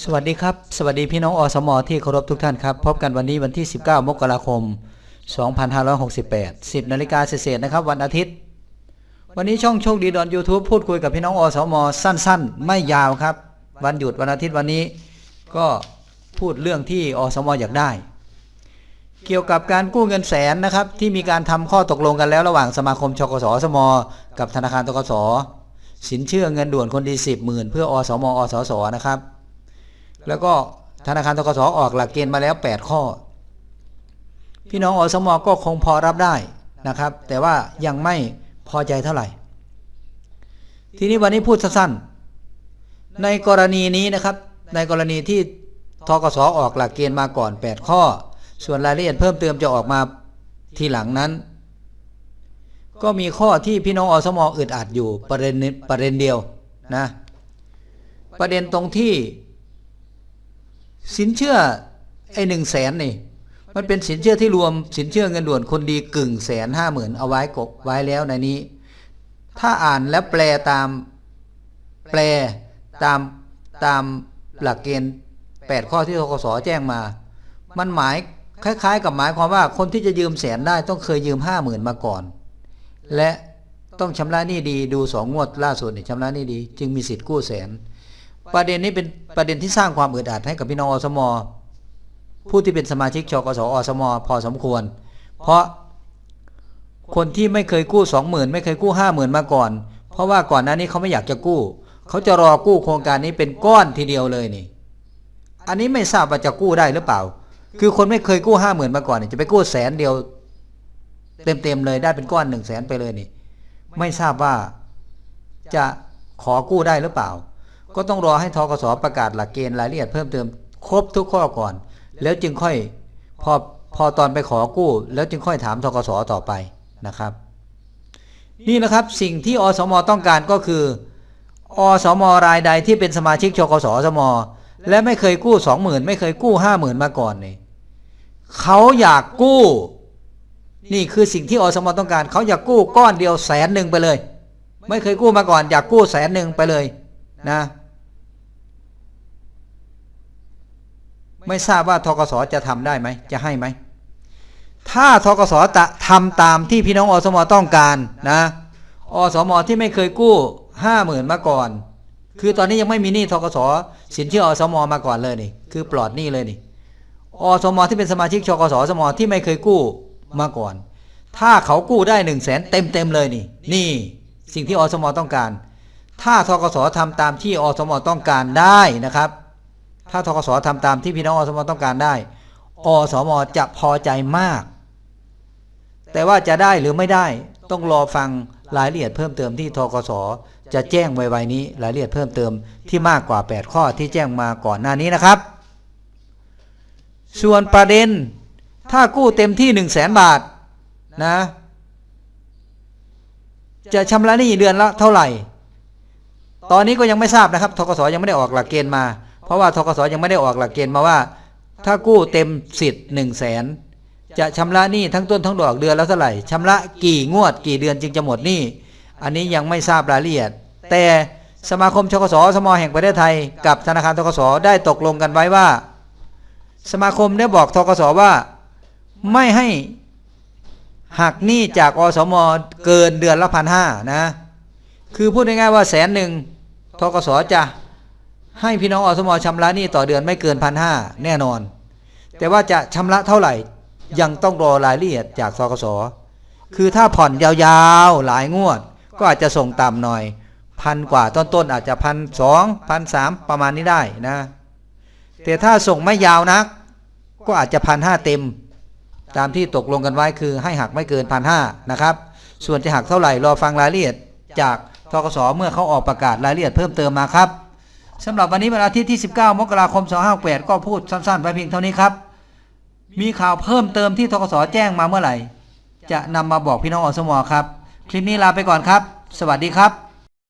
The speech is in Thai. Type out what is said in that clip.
สวัสดีครับ สวัสดีพี่น้องอสมอที่เคารพทุกท่านครับ พบกันวันนี้วันที่ 19 มกราคม 2568 10นาฬิกาเศษนะครับ วันอาทิตย์ วันนี้ช่องโชคดีดอน YouTube พูดคุยกับพี่น้องอสมอสั้น ๆ ไม่ยาวครับ วันหยุดวันอาทิตย์วันนี้ ก็พูดเรื่องที่อสมออยากได้ เกี่ยวกับการกู้เงินแสนนะครับ ที่มีการทำข้อตกลงกันแล้วระหว่างสมาคมชกสอสมอกับธนาคารตกสสินเชื่อเงินด่วนคนดี10หมื่นเพื่ออสมอสสนะครับ แล้วก็ธนาคารตกสออกหลักเกณฑ์มาแล้ว 8 ข้อ พี่น้องอสมก็คงพอรับได้นะครับ แต่ว่ายังไม่พอใจเท่าไหร่ ทีนี้วันนี้พูดสั้นๆในกรณีนี้นะครับ ในกรณีที่ทกสออกหลักเกณฑ์มาก่อน 8 ข้อ ส่วนรายละเอียดเพิ่มเติมจะออกมาทีหลังนั้น ก็มีข้อที่พี่น้องอสมอึดอัดอยู่ประเด็นประเด็นเดียวนะ ประเด็นตรงที่ สินเชื่อไอ้หนึ่งแสนนี่ มันเป็นสินเชื่อที่รวม สินเชื่อเงินด่วนคนดีกึ่งแสนห้าหมื่นเอาไว้กบไว้แล้วในนี้ ถ้าอ่านแล้วแปลตามแปลตามตามหลักเกณฑ์แปดข้อที่ทกสแจ้งมา มันหมายคล้าย ๆ กับหมายความว่าคนที่จะยืมแสนได้ต้องเคยยืมห้าหมื่นมาก่อน และต้องชำระหนี้ดีดูสองงวดล่าสุดนี่ชำระหนี้ดี จึงมีสิทธิ์กู้แสน ประเด็นนี้เป็นประเด็นที่สร้างความอึดอัดให้กับพี่น้องอสม ผู้ที่เป็นสมาชิกชกสอสม พอสมควร เพราะคนที่ไม่เคยกู้สองหมื่นไม่เคยกู้ห้าหมื่นมาก่อน เพราะว่าก่อนหน้านี้เขาไม่อยากจะกู้ เขาจะรอกู้โครงการนี้เป็นก้อนทีเดียวเลยนี่ อันนี้ไม่ทราบว่าจะกู้ได้หรือเปล่า คือคนไม่เคยกู้ห้าหมื่นมาก่อนนี่จะไปกู้แสนเดียว เต็มๆเลยได้เป็นก้อนหนึ่งแสนไปเลยนี่ ไม่ทราบว่าจะขอกู้ได้หรือเปล่า ก็ต้องรอให้ทกสประกาศหลักเกณฑ์รายละเอียดเพิ่มเติมครบทุกข้อก่อน แล้วจึงค่อยพอพอตอนไปขอกู้ แล้วจึงค่อยถามทกสต่อไปนะครับ นี่นะครับสิ่งที่อสมต้องการก็คืออสมรายใดที่เป็นสมาชิกชกสสม และไม่เคยกู้สองหมื่นไม่เคยกู้ห้าหมื่นมาก่อนนี่เขาอยากกู้ นี่คือสิ่งที่อสมต้องการ เขาอยากกู้ก้อนเดียวแสนหนึ่งไปเลย ไม่เคยกู้มาก่อน อยากกู้แสนหนึ่งไปเลยนะ ไม่ทราบว่าทกสจะทำได้ไหมจะให้ไหมถ้าทกสจะทำตามที่พี่น้องอสมต้องการนะอสมที่ไม่เคยกู้ห้าหมื่นมาก่อน คือตอนนี้ยังไม่มีหนี้ทกสสินเชื่ออสมมาก่อนเลยนี่คือปลอดหนี้เลยนี่อสมที่เป็นสมาชิกชกสสมที่ไม่เคยกู้มาก่อน ถ้าเขากู้ได้หนึ่งแสนเต็มเต็มเลยนี่ นี่สิ่งที่อสมต้องการ ถ้าทกสทำตามที่อสมต้องการได้นะครับ ถ้าทกสทำตามที่พี่น้องอสมต้องการได้ อสมจะพอใจมาก แต่ว่าจะได้หรือไม่ได้ต้องรอฟังรายละเอียดเพิ่มเติมที่ทกสจะแจ้งไวๆนี้รายละเอียดเพิ่มเติมที่มากกว่า 8 ข้อที่แจ้งมาก่อนหน้านี้นะครับ ส่วนประเด็นถ้ากู้เต็มที่ 1 0 0 0 0แสนบาทนะ จะชำระหนี้เดือนละเท่าไหร่ ตอนนี้ก็ยังไม่ทราบนะครับทกสยังไม่ได้ออกหลักเกณฑ์มา ราะว่าทกสยังไม่ได้ออกหลักเกณฑ์มาว่า ถ้ากู้เต็มสิทธิ์หนึ่งแสนจะชำระหนี้ทั้งต้นทั้งดอกเดือนและเท่าไหร่ชำระกี่งวดกี่เดือนจึงจะหมดหนี้อันนี้ยังไม่ทราบรายละเอียด แต่สมาคมชกสสมแห่งประเทศไทย กับธนาคารทกสได้ตกลงกันไว้ว่า สมาคมได้บอกทกสว่าไม่ให้หักหนี้จากอสมเกินเดือนละพันห้านะ คือพูดง่ายๆว่าแสนหนึ่งทกสจะ ให้พี่น้องอสมชำระหนี้ต่อเดือนไม่เกินพันห้าแน่นอน แต่ว่าจะชำระเท่าไหร่ ยังต้องรอรายละเอียดจากทกสคือถ้าผ่อนยาวๆหลายงวด ก็อาจจะส่งต่ำหน่อยพันกว่าต้นๆอาจจะพันสองพันสามประมาณนี้ได้นะ แต่ถ้าส่งไม่ยาวนัก ก็อาจจะพันห้าเต็ม ตามที่ตกลงกันไว้คือให้หักไม่เกินพันห้านะครับ ส่วนจะหักเท่าไหร่รอฟังรายละเอียดจากทกสเมื่อเขาออกประกาศรายละเอียดเพิ่มเติมมาครับ สำหรับวันนี้วันอาทิตย์ที่ 19 มกราคม 2568 ก็พูดสั้นๆ ไปเพียงเท่านี้ครับ มีข่าวเพิ่มเติมที่ทกสแจ้งมาเมื่อไหร่ จะนำมาบอกพี่น้องอสมอครับ คลิปนี้ลาไปก่อนครับ สวัสดีครับ